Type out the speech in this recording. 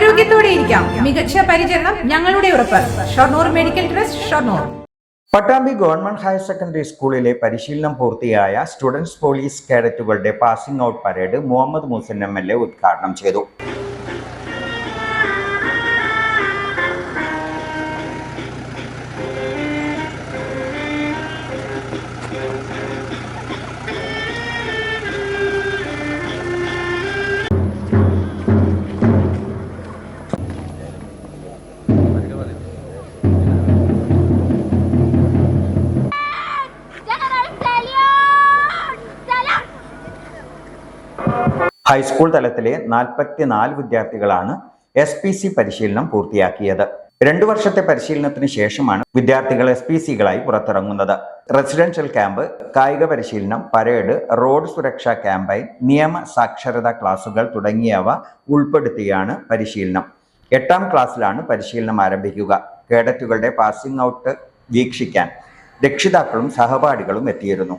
ആരോഗ്യത്തോടെ ഇരിക്കാം. മികച്ച പരിചരണം ഞങ്ങളുടെ ഉറപ്പ്. Shoranur medical trust Shoranur. Pattambi government higher secondary സ്കൂളിലെ പരിശീലനം പൂർത്തിയായ students police കേഡറ്റുകളുടെ passing out parade Muhammad Muhsin M L A ഉദ്ഘാടനം ചെയ്തു. ഹൈസ്കൂൾ തലത്തിലെ നാൽപ്പത്തിനാല് വിദ്യാർത്ഥികളാണ് എസ് പി സി പരിശീലനം പൂർത്തിയാക്കിയത്. രണ്ടു വർഷത്തെ പരിശീലനത്തിന് ശേഷമാണ് വിദ്യാർത്ഥികൾ എസ് പി സികളായി പുറത്തിറങ്ങുന്നത്. റെസിഡൻഷ്യൽ ക്യാമ്പ് കായിക പരിശീലനം പരേഡ് റോഡ് സുരക്ഷാ ക്യാമ്പയിൻ നിയമ സാക്ഷരതാ ക്ലാസുകൾ തുടങ്ങിയവ ഉൾപ്പെടുത്തിയാണ് പരിശീലനം. എട്ടാം ക്ലാസ്സിലാണ് പരിശീലനം ആരംഭിക്കുക. കേഡറ്റുകളുടെ പാസിംഗ് ഔട്ട് വീക്ഷിക്കാൻ രക്ഷിതാക്കളും സഹപാഠികളും എത്തിയിരുന്നു.